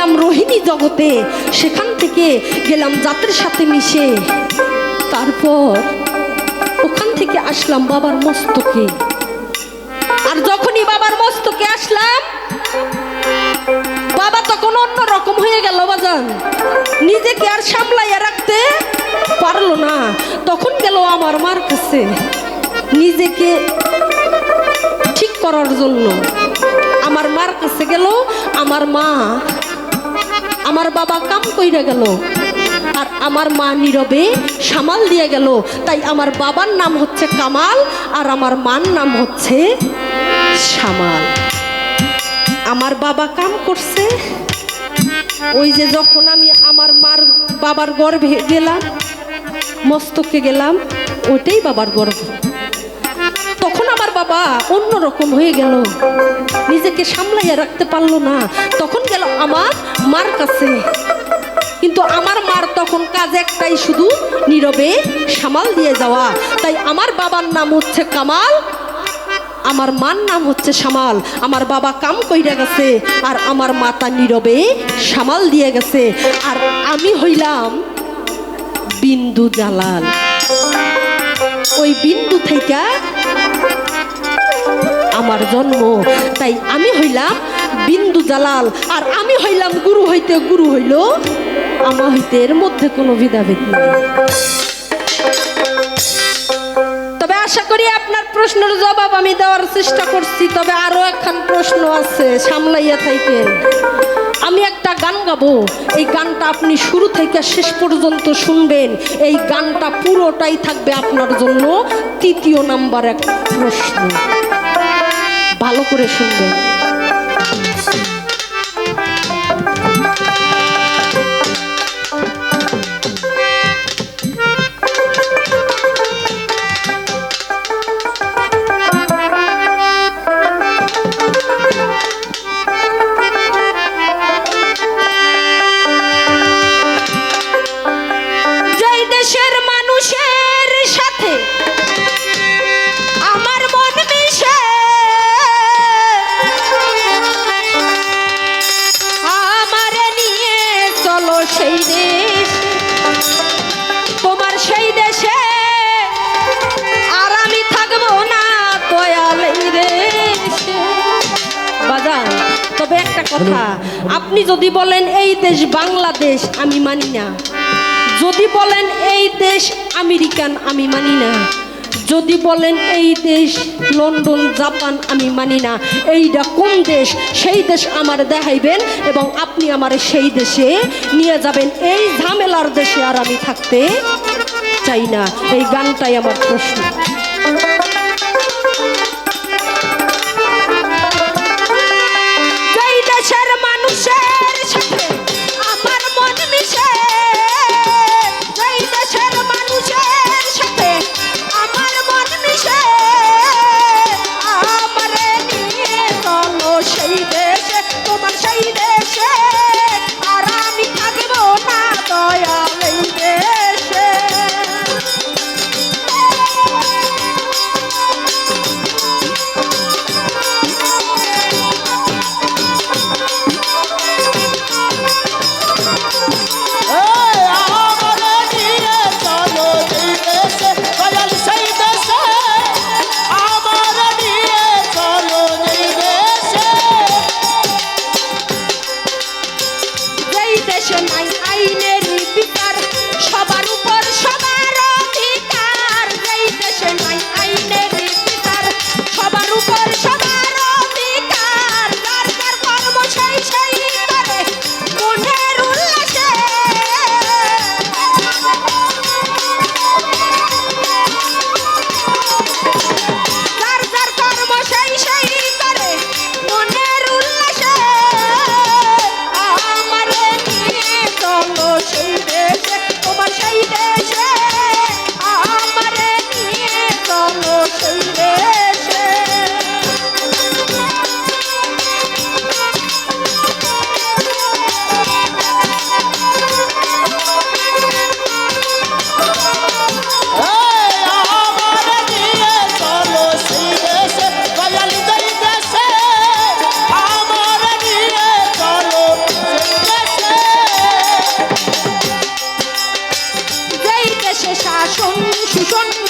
গেলাম রোহিণী জগতে, সেখান থেকে গেলাম জাতের সাথে মিশে। তারপর ওখান থেকে আসলাম বাবার মস্তকে। আর যখনই বাবার মস্তকে আসলাম, বাবা তখন অন্য রকম হয়ে গেল বাজান। নিজেকে আর সামলাইয়া রাখতে পারল না। তখন গেল আমার মার কাছে। নিজেকে ঠিক করার জন্য। আমার মার কাছে গেল, আমার মা আমার বাবা কাম কইরা গেল। আর আমার মা নীরবে সামাল দিয়ে গেল। তাই আমার বাবার নাম হচ্ছে কামাল, আর আমার মার নাম হচ্ছে সামাল। আমার বাবা কাম করছে। ওই যে যখন আমি আমার মার বাবার গর্ভে গেলাম, মস্তকে গেলাম, ওইটাই বাবার গর্ভ। আমার বাবা অন্য রকম হয়ে গেল। নিজেকে সামলাইয়া রাখতে পারল না। তখন গেল আমার মার কাছে। কিন্তু আমার মার তখন কাজ একটাই, শুধু নীরবে সামাল দিয়ে যাওয়া। তাই আমার বাবার নাম হচ্ছে কামাল, আমার মার নাম হচ্ছে সামাল। আমার বাবা কাম কইরা গেছে, আর আমার মাতা নীরবে সামাল দিয়ে গেছে। আর আমি হইলাম বিন্দু জালাল। ওই বিন্দু থেকে আমার জন্ম। তাই আমি হইলাম বিন্দু জালাল, আর আমি হইলাম গুরু হইতে গুরু হইল আমার হইতে এর মধ্যে কোনো ভেদাভেদ নেই। আশা করি আপনার প্রশ্নের জবাব আমি দেওয়ার চেষ্টা করছি, তবে আরও একখান প্রশ্ন আছে সামলাইয়া থাইকেন। আমি একটা গান গাবো, এই গানটা আপনি শুরু থেকে শেষ পর্যন্ত শুনবেন। এই গানটা পুরোটাই থাকবে আপনার জন্য তৃতীয় নাম্বার এক প্রশ্ন। ভালো করে শুনবেন। সাথে আমার মন মিশে। আমারে নিয়ে চলো সেই দেশ তোমার সেই দেশে। আর আমি থাকব না দয়াল এই দেশে। বাজান তবে একটা কথা আপনি যদি বলেন এই দেশ বাংলাদেশ আমি মানি না। যদি বলেন এই দেশ আমেরিকান, আমি মানি না। যদি বলেন এই দেশ লন্ডন, জাপান, আমি মানি না। এইটা কোন দেশ? সেই দেশ আমার দেখাইবেন এবং আপনি আমার সেই দেশে নিয়ে যাবেন। এই ঝামেলার দেশে আর আমি থাকতে চাই না। এই গানটাই আমার প্রশ্ন। আসন সুসন্ন